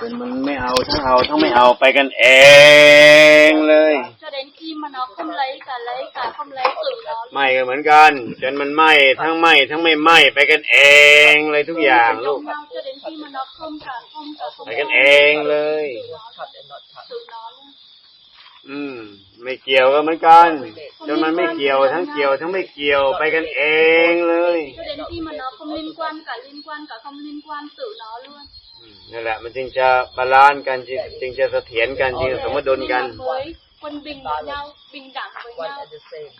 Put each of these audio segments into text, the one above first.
จนมันไม่เอาทั้งเอาทั้งไม่เอาไปกันเองเลย cho đến khi mà nó không lấy cả lấy cả không lấy tự nó ไหม่ก็เหมือนกัน จนมันไหม้ทั้งไหม้ทั้งไม่ไหม้ไปกันเองเลยทุกอย่างลูก nhau cho đến khi mà nó không cả không cả không ไปกันเองเลย cut and not cut. tự nó luôn อืม ไม่เกี่ยวก็เหมือนกัน จนมันไม่เกี่ยวทั้งเกี่ยวทั้งไม่เกี่ยวไปกันเองเลย cho đến khi mà nó không liên quan cả liên quan cả không liên quan tự nó luôn อืมนั่นแหละ มันจึงจะบาลานซ์กันจึงจึงจะเสถียรกันจึงจะสมดุลกัน Nên là với quân bình với nhau bình đẳng với One nhau and the same.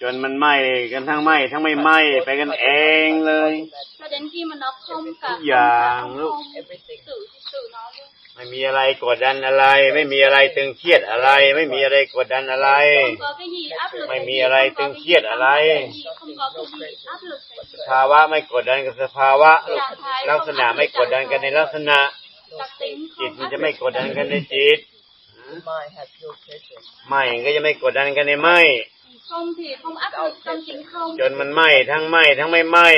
จนมันไหม้กันทั้งไหม้ทั้งไม่ไหม้ไปกันเองเลย cho đến khi mà nó không cả không Dạ, cả không lúc- không Everything. tự tự nó luôn ไม่มีอะไรกดดันอะไร ไม่มีอะไรตึงเครียดอะไร ไม่มีอะไรกดดันอะไร không có cái gì áp lực Mày cái mì gì, ở đây không có tương cái chiết gì ở không có đây. cái gì, không có cái gì áp lực cái ส gì. ภาวะไม่กดดันกับสภาวะลูกลักษณะไม่กดดันกันในลักษณะ đặc tính จิต không มัน áp จะ lực ไม่กดดันกันในจิต The mind has no pleasure. ไม่ก็จะไม่กดดันกันในไม่ không thì không áp lực trong chính không จนมันไหม้ทั้งไหม้ทั้งไม่ไหม้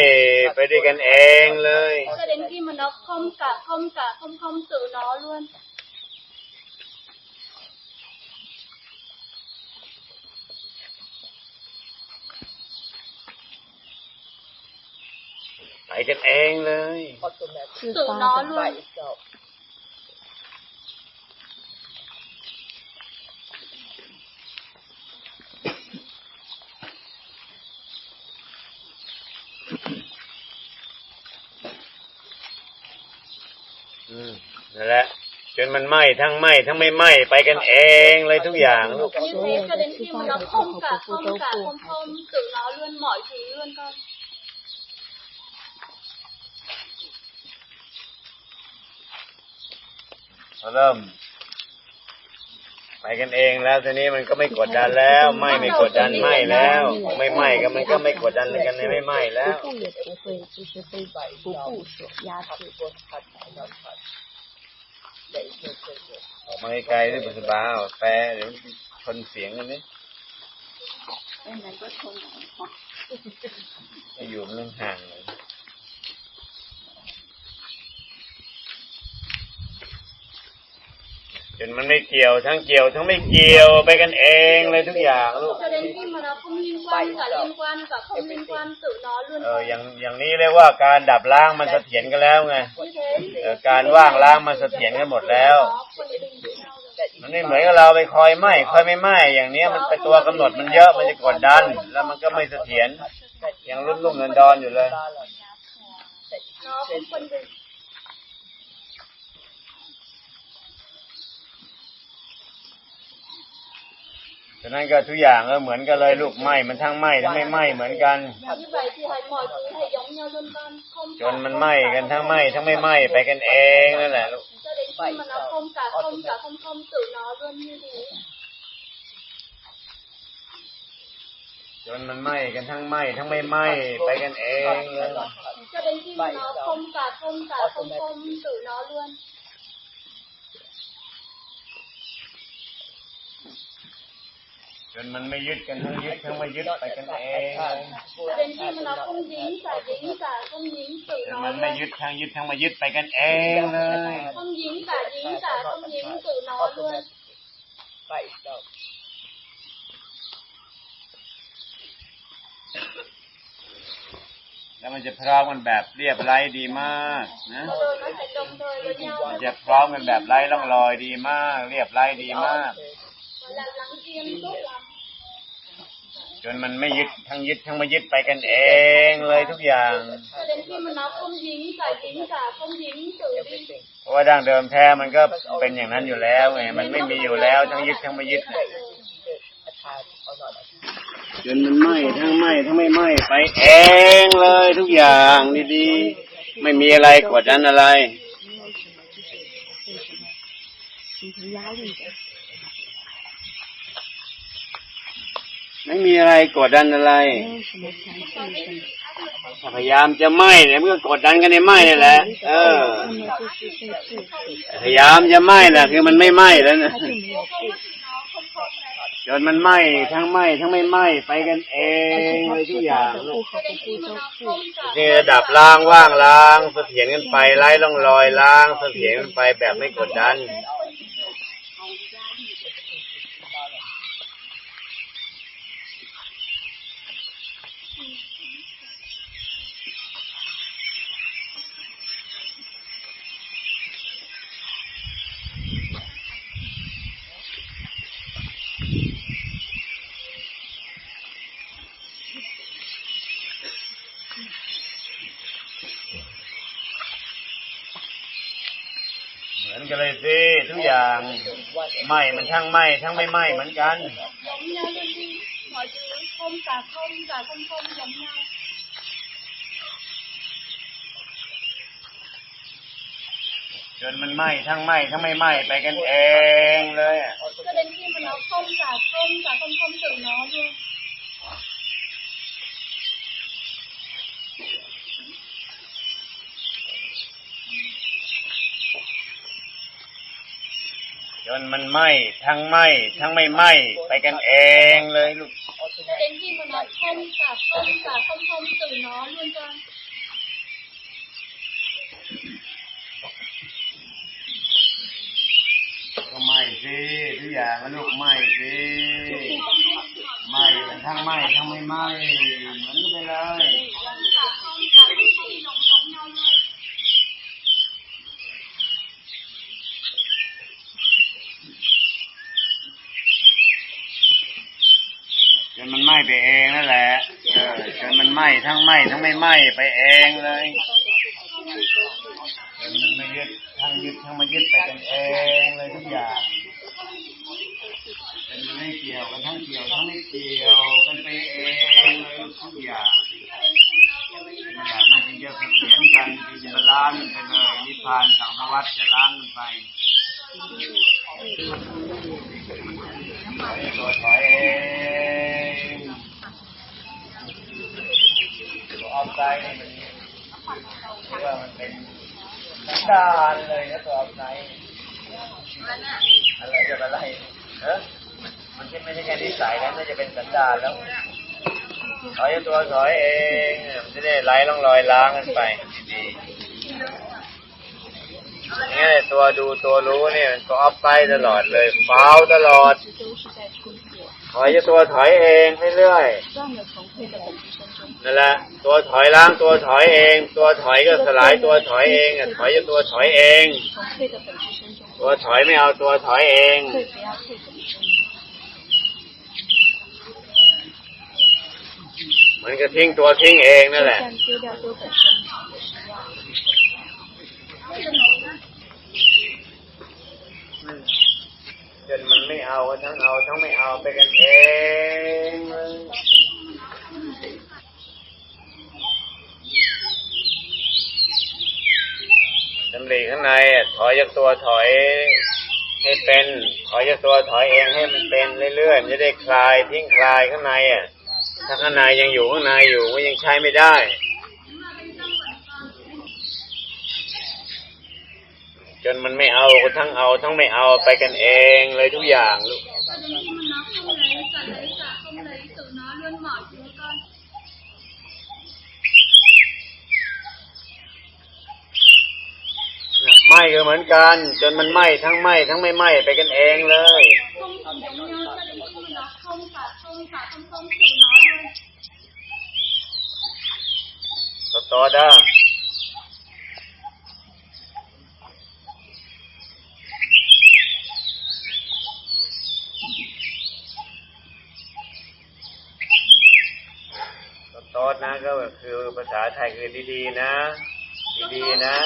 ไปด้วยกันเองเลย cho đến khi mà nó không cả không cả không không tự nó luôn ไปกันเองเลย Automatic tự nó by luôn itself. อืมนั่นแหละ จน มันไหม้ทั้งไหม้ทั้งไม่ไหม้ไปกันเองเลยทุกอย่างลูก như thế cho đến khi mà nó không cả không cả không không tự nó luôn mọi thứ luôn con พอเริ่ม ไปกันเองแล้วทีนี้มันก็ไม่กดดันแล้ว ไม่ไม่กดดันไม่แล้ว ไม่ไหม้ก็มันก็ไม่กดดันกันในไม่ไหม้แล้ว 不也不会就是被不顾所压制。 ออกมาไกลๆด้วยบุษบาแฟเดี๋ยวชนเสียงกันนี่อยู่มันห่างเลย จนมันไม่เกี่ยวทั้งเกี่ยวทั้งไม่เกี่ยวไปกันเองเลยทุกอย่างลูก cho đến khi mà nó không liên quan cả liên quan cả không liên quan tự nó luôn เอออย่างอย่างนี้เรียกว่าการดับล้างมันเสถียรกันแล้วไง như thế เออการว่างล้างมันเสถียรกันหมดแล้ว nó quân bình với nhau rồi That มันไม่เหมือนกับเราไปคอยไหม้คอยไม่ไหม้อย่างเนี้ยมันเป็นตัวกำหนดมันเยอะมันจะกดดัน แล้วมันก็ไม่เสถียรยังรุ่มรุ่มเงินดอนอยู่เลย balance. That is nó cũng quân bình ฉะนั้นก็ทุกอย่างก็เหมือนกันเลยลูกไหม้มันทั้งไหม้ทั้งไม่ไหม้เหมือนกัน như vậy thì hãy mọi thứ hãy giống nhau luôn con không จนมันไหม้กันทั้งไหม้ทั้งไม่ไหม้ไปกันเองนั่นแหละลูก cho đến khi mà nó không cả không cả không không tự nó luôn như thế จนมันไหม้กันทั้งไหม้ทั้งไม่ไหม้ไปกันเองเลย cho đến khi mà nó không cả không cả không không tự nó luôn จนมันไม่ยึดกันทั้งยึดทั้งไม่ยึดไปกันเองเลย cho đến khi mà nó không dính cả dính cả không dính tự จน nó มันไม่ luôn ยึดทั้งยึดทั้งไม่ยึดไปกันเองเลย không dính cả dính cả không dính tự nó luôn by itself. แล้วมันจะพร้อมกันแบบเรียบไร้ดีมากนะ và rồi nó sẽ đồng thời với nhau มันจะพร้อมกันแบบไร้ร่องรอยดีมาก เรียบไร้ดีมาก จนมันไม่ยึดทั้งยึดทั้งไม่ยึดไปกันเองเลยทุกอย่าง cho đến khi mà nó không dính cả dính cả không dính tự đi Everything. เพราะว่าดั้งเดิมแท้มันก็เป็นอย่างนั้นอยู่แล้วไงมันไม่มีอยู่แล้วทั้งยึดทั้งไม่ยึด Attached or not attached. จนมันไหม้ทั้งไหม้ทั้งไม่ไหม้ไปเองเลยทุกอย่างดีๆไม่มีอะไรกดดันอะไร ไม่มีอะไรกดดันอะไร พยายามจะไหม้เนี่ยมันก็กดดันกันในไหม้นี่แหละ เออ พยายามจะไหม้นะคือมันไม่ไหม้แล้วนะจนมันไหม้ทั้งไหม้ทั้งไม่ไหม้ไปกันเองเลยทุกอย่างนี่ดับล่างว่างล้างเสถียรกันไปไล่ล่องลอยล้างเสถียรกันไปแบบไม่กดดันันเลยสิทุกอย่างไหมมันช่างไหมช่างไม่ไหมเหมือนกันจนมันไหมทั้งไหมทั้งไม่ไหมไปกันเองเลยอะก็เล่นที่มันเอาส้มจากส้มจากส้มส้มถึงน้อด้วย จนมันไหม้ทั้งไหม้ทั้งไม่ไหม้ไปกันเองเลยลูก cho đến khi mà nó không cả không cả không không từ nó luôn cho ก็ไหม้สิทุกอย่างมันลูกไหม้สิไหม้มันทั้งไหม้ทั้งไม่ไหม้เหมือนกันไปเลย cả không cả không không giống giống nhau luôn จนมันไหม้ไปเองนั่นแหละเออจนมันไหม้ ทั้งไหม้ทั้งไม่ไหม้ไปเองเลยมันไม่ยึดทั้งยึดทั้งไมายึดไปกันเองเลยทุกอย่างจนมันไม่เกี่ยวกันทั้งเกี่ยวทั้งไม่เกี่ยวกันไปเองเลยทุกอย่างอย่างมันจึงจะเสถียรกันจึงจะล้างกันไปเลยนิพพานสังสวัฏจะล้างกันไปตัวถอยเอง ความันหรือว่ามันเป็นสันดานเลยนะตัวอับไซอะไรจะอะไรเออมันไม่ใช่แค่นิสัยแล้วน่าจะเป็นสันดานแล้วถอยตัวถอยเองมันจะได้ไหลล่องลอยล้างกันไปดีๆนี่ตัวดูตัวรู้เนี่ยมันก็อัพไซตลอดเลยเฝ้าตลอดถอยตัวถอยเองเรื่อย นั่นแหละตัวถอยล้างตัวถอยเอง ตัวถอยก็สลายตัวถอยเองถอยจะตัวถอยเอง ตัวถอยไม่เอาตัวถอยเองมันก็ทิ้งตัวทิ้งเองนั่นแหละจนมันไม่เอาทั้งเอาทั้งไม่เอาไปกันเอง ดำริข้างในถอยจากตัวถอยให้เป็น ถอยจากตัวถอยเองให้มันเป็นเรื่อยๆมันจะได้คลายทิ้งคลายข้างในอะถ้าข้างในยังอยู่ข้างในอยู่ก็ยังใช้ไม่ได้จนมันไม่เอาก็ทั้งเอาทั้งไม่เอาไปกันเองเลยทุกอย่างลูก cho đến khi mà nó không lấy cả lấy cả không lấy tự nó luôn mọi thứ con ไหม้ก็เหมือนกัน จนมันไหม้ทั้งไหม้ทั้งไม่ไหม้ไปกันเองเลย ต่อต่อได้ต่อต่อนะก็คือภาษาไทยคือดีๆนะ ดีๆนะ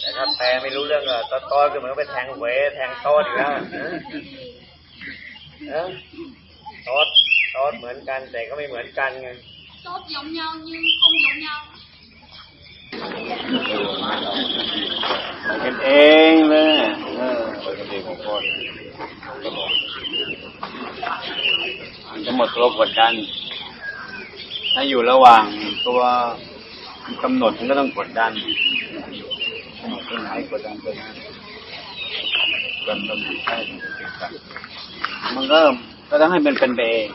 แต่ถ้าแปลไม่รู้เรื่องก็ต่อต่อคือเหมือนกับไปแทงหวยแทงโต๊ดอีกแล้วเออโต๊ดโต๊ดเหมือนกันแต่ก็ไม่เหมือนกันไง tốt giống nhau nhưng không giống nhau เป็นเองเลยเออเป็นเองของคนจะหมดตัวกดดันถ้าอยู่ระหว่างตัว กำหนดมันก็ต้องกดดันกำหนดตรงไหนกดดันตรงนั้นกำหนดใช่มันก็ก็ต้องให้มันเป็นไปเอง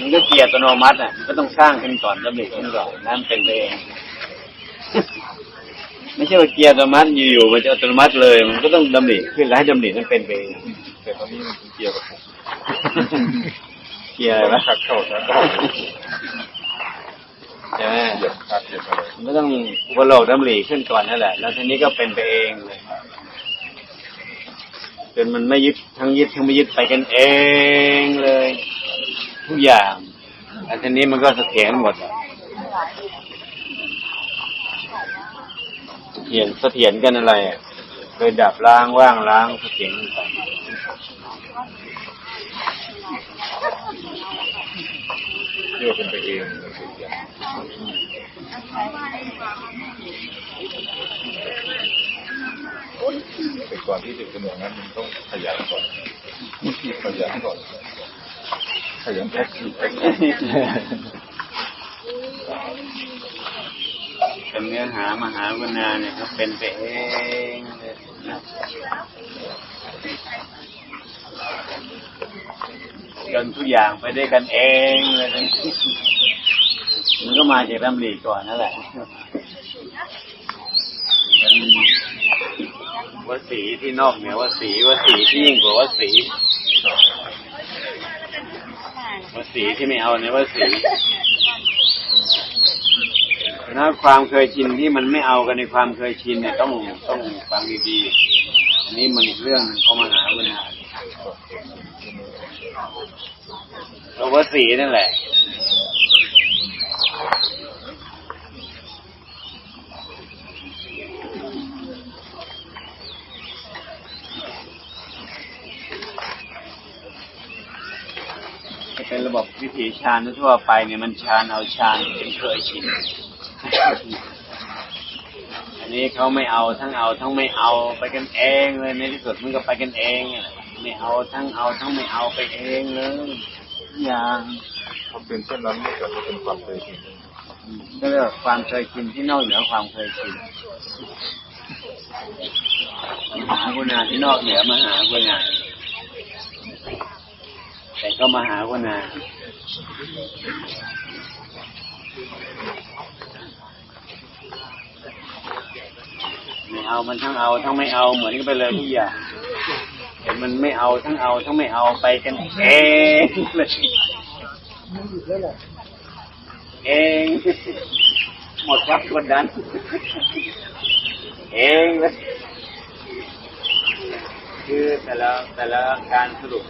มันก็เกียร์อัตโนมัติอะมันก็ต้องสร้างขึ้นก่อนดำริขึ้นก่อนแล้วมันเป็นไปเองไม่ใช่ว่าเกียร์อัตโนมัติอยู่ๆมันจะอัตโนมัติเลย มันก็ต้องดำริขึ้นแล้วให้ดำรินั้นเป็นไปเองแต่ตอนนี้มันเป็นเกียร์กับผมเกียร์อะไรวะขัดเข้าขัดเข้า ใช่ไหมเหยียบขัดเหยียบอะไรมันก็ต้องอุปโลกดำริขึ้นก่อนนั่นแหละ แล้วทีนี้ก็เป็นไปเองเลยจนมันไม่ยึดทั้งยึดทั้งไม่ยึดไปกันเองเลย ทุกอย่างแล้วทีนี้มันก็เสถียรหมดอะเสถียรเสถียรกันอะไรอะโดยดับล้างว่างล้างเสถียรกันไปเรียกว่าเป็นไปเอง แต่ก่อนที่จะเป็นอย่างนั้นมันต้องขยันก่อนขยันก่อนขยันแท็กซี่แท็กซี่เป็นเนื้อหามหาวนาเนี่ยก็เป็นไปเองเลยนะจนทุกอย่างไปได้วยกันเองเลยนะ มันก็มาจากดำริก่อนนั่นแหละวสีที่นอกเหนือวสีวสีที่ยิ่งกว่าวสีวสีที่ไม่เอาในวสีถ้าความเคยชินที่มันไม่เอากันในความเคยชินเนี่ยต้องต้องฟังดีๆอันนี้มันอีกเรื่องหนึงเขามาหาวินาเราวสีนั่นแหละ จะ เป็นระบบวิถีฌานทั่วไปเนี่ยมันฌานเอาฌานเป็นเคยชินอันนี้เขาไม่เอาทั้งเอาทั้งไม่เอาไปกันเองเลยในที่สุดมันก็ไปกันเองอะไม่เอาทั้งเอาทั้งไม่เอาไปเองเลยอย่างพอเป็นเช่นนั้นก็จะเป็นความเคยชินก็เรียกว่าความเคยชินที่นอกเหนือความเคยชินมหากุณาที่นอกเหนือมหากุณา แต่ก็มาหากุณาไม่เอามันทั้งเอาทั้งไม่เอาเหมือนกันไปเลยทุกอย่างแต่มันไม่เอาทั้งเอาทั้งไม่เอาไปกันเองเลยเองหมดครับกดดัน เองเลยคือแต่ละแต่ละการสรุป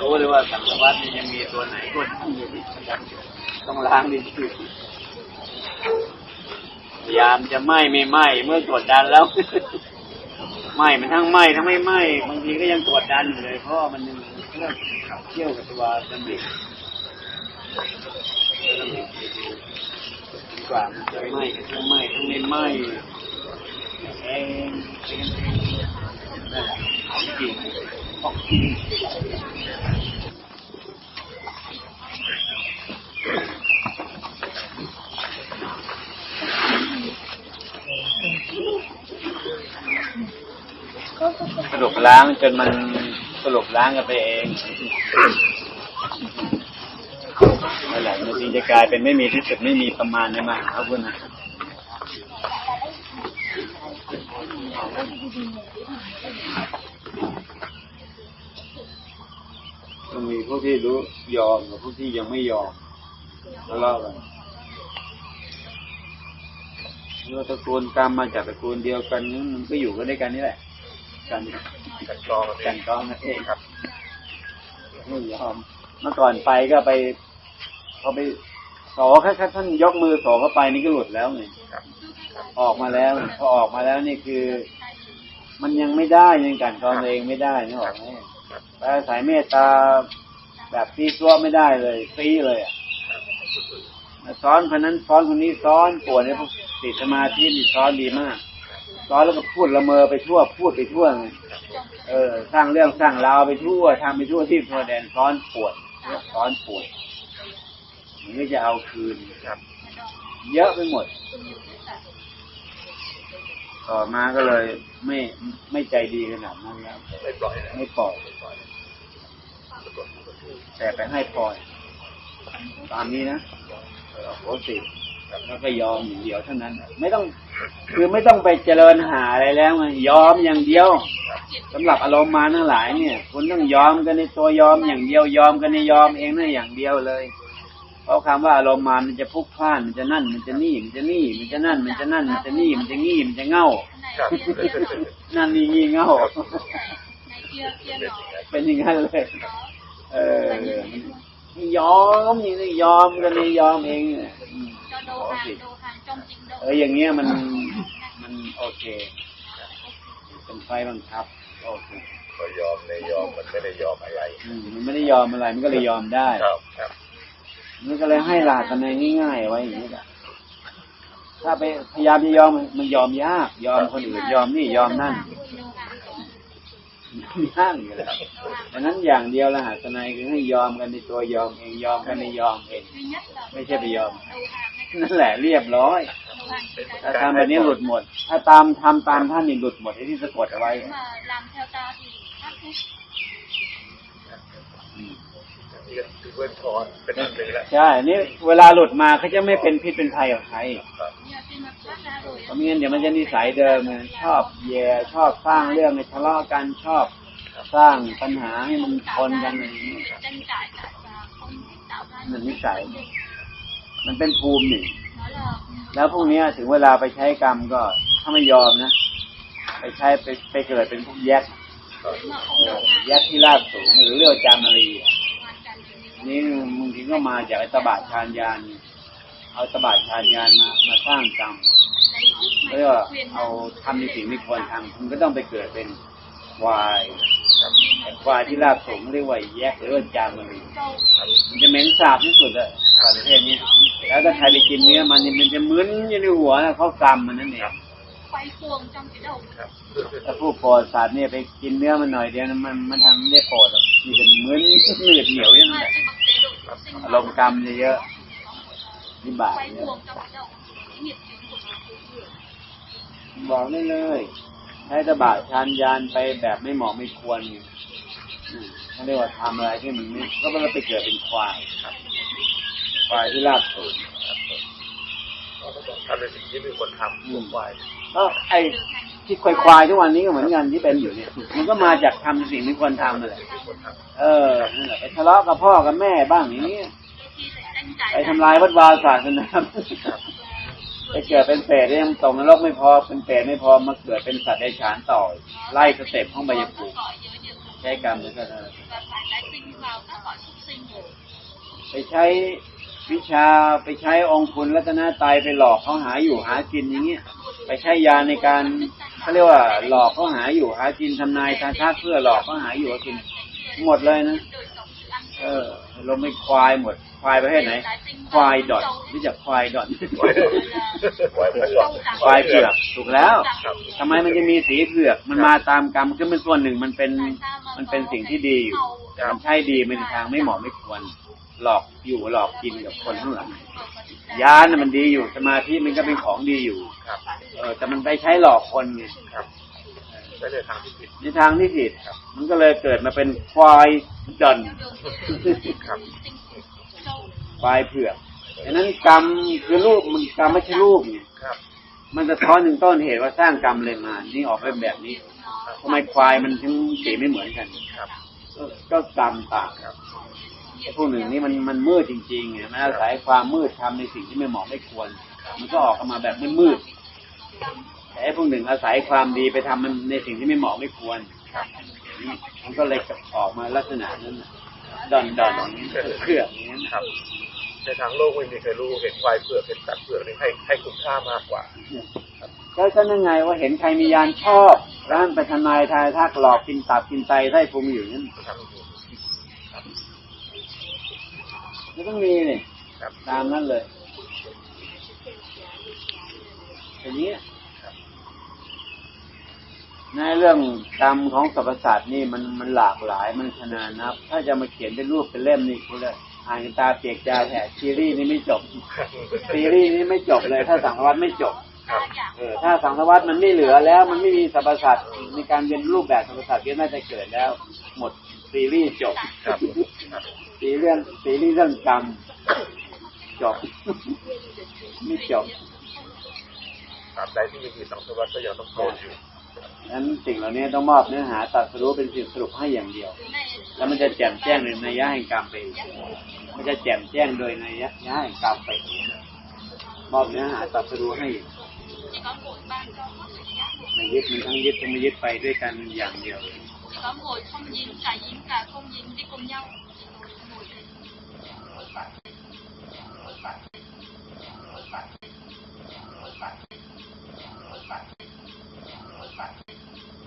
รู้เลยว่าสังสารวัตนี่ยังมีตัวไหนกดดันอยู่ที่ต้องล้างดีที่สุดพยายามจะไหม้ไม่ไหม้เมื่อกดดันแล้วไหม้มันทั้งไหม้ทั้งไม่ไหม้บางทีก็ยังกดดันอยู่เลย เพราะมันยังเริ่มขับเที่ยวกับตัวดำริดีกว่ามันจะไหม้ทั้งไหม้ทั้งไม่ไหม้เองนั่นแหละของจริง สรุปล้างจนมันสรุปล้างกันไปเองนั่นแหละมันจึงจะกลายเป็นไม่มีที่สุดไม่มีประมาณในมหาวุฒนะ มันมีพวกที่รู้ยอมกับพวกที่ยังไม่ยอมทะเลาะกันเราตระกูลกรรมมาจากตระกูลเดียวกันนั้นมันก็อยู่กันด้วยกันนี่แหละ กันกันกรองกันก็นั่นเองครับไม่ยอมเมื่อก่อนไปก็ไปพอไปสอแค่ท่านยกมือสอเข้าไปนี่ก็หลุดแล้วไงครับออกมาแล้วพอออกมาแล้วนี่คือ มันยังไม่ได้ยังกันกรองตัวเองไม่ได้นี่ออกไหม แต่สายเมตตาแบบซีซัวไม่ได้เลยซีเลยอะซ้อนคนนั้นซ้อนคนนี้ซ้อนปวดเนี่ยพวกติดสมาธินี่ซ้อนดีมาก ซ้อนแล้วก็พูดละเมอไปทั่วพูดไปทั่วไงเออ สร้างเรื่องสร้างราวไปทั่วทำไปทั่วที่ทั่วแดนซ้อนปวดซ้อนปวดมันก็จะเอาคืนครับ เยอะไปหมด ต่อมาก็เลยไม่ไม่ใจดีขนาดนั้นแล้วไม่ปล่อยนะไม่ปล่อยแต่ไปให้พรตามนี้นะเออโหสิแล้วก็ยอมอย่างเดียวเท่านั้น ไม่ต้อง คือไม่ต้องไปเจริญหาอะไรแล้วไงยอมอย่างเดียวสำหรับอารมณ์มาทั้งหลายเนี่ยคุณต้องยอมกันในตัวยอมอย่างเดียวยอมกันในยอมเองนั่นอย่างเดียวเลย เพราะคำว่าอารมณ์มามันจะพลุกพล่านมันจะนั่น มันจะนี่มันจะนี่ มันจะนั่น มันจะนั่น มันจะนี่มันจะงี้มันจะเง่าครับนั่นนี่งี้เง่าในเกียร์เกียร์หนอเป็นอย่างนั้นเลยเออมันยอมอย่างนี้ยอมกันในยอมเองเนี่ยอืม cho đồ hàng đồ hàng trong chính เอ đồ ออย่างเงี้ยมันมันโอเคเป็นไฟบังคับโอเคก็ยอมในยอมมันไม่ได้ยอมอะไรอืมมันไม่ได้ยอมอะไรมันก็เลยยอมได้ครับครับ มันก็เลยให้หลาดกันในง่ายๆไว้อย่างนี้แหละถ้าไปพยายามจะยอมมันมันยอมยาก ยอมคนอื่นยอมนี่ยอมนั่น đồ hàng có ยากอยู่แล้วดังนั้นอย่างเดียวละหัสนัยคือให้ยอมกันในตัวยอมเองยอมกันในยอมเอง duy nhất là ไม่ใช่ไปยอม đồ hàng này นั่นแหละเรียบร้อย đồ hàng chỉ cái ถ้าทำแบบนี้หลุดหมด ถ้าตามทำตามท่านนี่หลุดหมดไอ้ที่สะกดเอาไว้ นี่ก็คือเว้นพรเป็นอันหนึ่งแล้วใช่นี่เวลาหลุดมาเขาจะไม่เป็นพิษเป็นภัยกับใครเพราะไม่งั้นเดี๋ยวมันจะนิสัยเดิมไงชอบแย่ชอบสร้างเรื่องให้ทะเลาะกันชอบสร้างปัญหาให้มันชนกันอะไรอย่างนี้มันนิสัย มันเป็นภูมิหนึ่งแล้วพวกนี้ถึงเวลาไปใช้กรรมก็ถ้าไม่ยอมนะไปใช้ไปไปเกิดเป็นพวกแยกแยกที่ราบสูงหรือเรียกว่าจามารีอะ hoàn toàn thì นี่บางทีก็มาจากไอ้ตบะชานยานเอาตบะชานยานมามาสร้างกรรมเรียก mạnh ว่า quyền เอาทำในสิ่งที่ควรทำคุณก็ต้องไปเกิดเป็นควายแต่ควายที่ราบสูงเรียกว่าแยกหรือว่าจามารี câu มันจะเหม็นสาบที่สุดอะประเทศนี้ แล้วถ้าใครไปกินเนื้อมันมันจะมึนอยู่ในหัวนะเขากรรมมันนั่นเอง quay cuồng trong cái đầu ครับถ้าผู้โปรดสัตว์เนี่ยไปกินเนื้อมันหน่อยเดียวนะมันมันทำไม่ได้โปรดหรอกมีแต่มึนเหนืดเหนียวอย่างนั้น mà แหละ cái bậc tế độ sinh อารมณ์กรรมเยอะๆนี่บาป quay เนี่ย cuồng trong cái đầu cái nghiệp chướng của nó บอกได้เลยใช้ตบะชานยานไปแบบไม่เหมาะไม่ควรอืมเขาเรียกว่าทำอะไรที่มันไม่ก็มันไปเกิดเป็นควายควายที่ลาบสูงทำในสิ่งที่ไม่ควรทำควรไหว ก็ไอ้ที่ควายควายทุกวันนี้ก็เหมือนกันที่เป็นอยู่เนี่ย มันก็มาจากทำสิ่งที่ควรทำนั่นแหละเออนั่นแหละไปทะเลาะกับพ่อกับแม่บ้างอย่างนี้ไปทำลายวัดวาศาสนาไปเกิดเป็นเปรตยังตกนรกไม่พอเป็นเปรตไม่พอมาเกิดเป็นสัตว์เดรัจฉานต่อไล่สเต็ปห้องใบยภูมิ cõi giới địa ngục ใช้กรรมเลยก็ได้ไปใช้วิชาไปใช้องคุณรัตนตรัยไปหลอกเขาหาอยู่หากินอย่างเงี้ย ไปใช้ยาในการเขาเรียกว่าหลอกเขาหาอยู่หากินทำนายทางทักเพื่อหลอกเขาหาอยู่หากินหมดเลยนะ เออลงไปควายหมด ควายประเภทไหน ควายดอทรู้จักควายดอทควายเผือกถูกแล้วทำไมมันจะมีสีเผือก มันมาตามกรรมคือมันส่วนหนึ่งมันเป็น มันเป็นสิ่งที่ดีอยู่แต่มันใช่ดีมันทางไม่เหมาะไม่ควร หลอกอยู่หลอกกินกับคนข้างหลังยานะมันดีอยู่สมาธิมันก็เป็นของดีอยู่ครับ เออแต่มันไปใช้หลอกคนไงครับไม่ได้ทางที่ผิดในทางที่ผิดมันก็เลยเกิดมาเป็นควายดอนครับควายเผือกดังนั้นกรรมคือรูปมันกรรมไม่ใช่รูปเนี่ยครับ มันจะท้อนถึงต้นเหตุว่าสร้างกรรมเลยมา นี่ออกเป็นแบบนี้ทำไมควายมันถึงสีไม่เหมือนกันครับ ก็ก็กรรมต่างครับ ไอ้พวกหนึ่งนี่มันมันมืดจริงๆไงมันอาศัยความมืดทำในสิ่งที่ไม่เหมาะไม่ควร มันก็ออกมาแบบมืดๆแต่ไอ้พวกหนึ่งอาศัยความดีไปทำมันในสิ่งที่ไม่เหมาะไม่ควรครับนี่มันก็เลยออกมาลักษณะนั้นน่ะดอนดอนอย่างนี้เผือกอย่างนี้ครับในทางโลกไม่มีใครรู้เห็นควายเผือกเห็นสัตว์เผือกนี่ให้ให้คุณค่ามากกว่าก็ก็นั่นไงว่าเห็นใครมียานชอบร้านไปทนายทายทักหลอกกินตับกินไตไส้พุงอยู่นั่น ทำอยู่ไม่ต้องมีนี่ครับตามนั้นเลยอย่างนี้ในเรื่องกรรมของสรรพสัตว์นี่มันมันหลากหลายมันขนาดนับ ถ้าจะมาเขียนเป็นรูปเป็นเล่มนี่คุณเลยอ่านกันตาเปียกจาแผลซีรีส์นี่ไม่จบ ซีรีส์นี้ไม่จบเลย ถ้าสังสารวัตไม่จบเออถ้าสังสารวัตมันไม่เหลือแล้ว มันไม่มีสรรพสัตว์ในการเป็นรูปแบบสรรพสัตว์ที่น่าจะเกิดแล้ว หมดซีรีส์จบครับ ซีเรื่องซีรีส์เรื่องกรรมจบไม่จบตามใดที่ยังมีสังสารวัฏก็ยังต้องโกนอยู่นั้นสิ่งเหล่านี้ต้องมอบเนื้อหาตรัดสรู้เป็นสิ่งสรุปให้อย่างเดียว แล้วมันจะแจ่มแจ้งในนัยยะแห่งกรรมไปเองมันจะแจ่มแจ้งโดยนัยยะแห่งกรรมไปเองมอบเนื้อหาตรัดสรู้ให้ไม่ยึดมันทั้งยึดทั้งไม่ยึดไปด้วยกันอย่างเดียว có ngồi không dính cả dính cả không dính đi cùng nhau Thank you.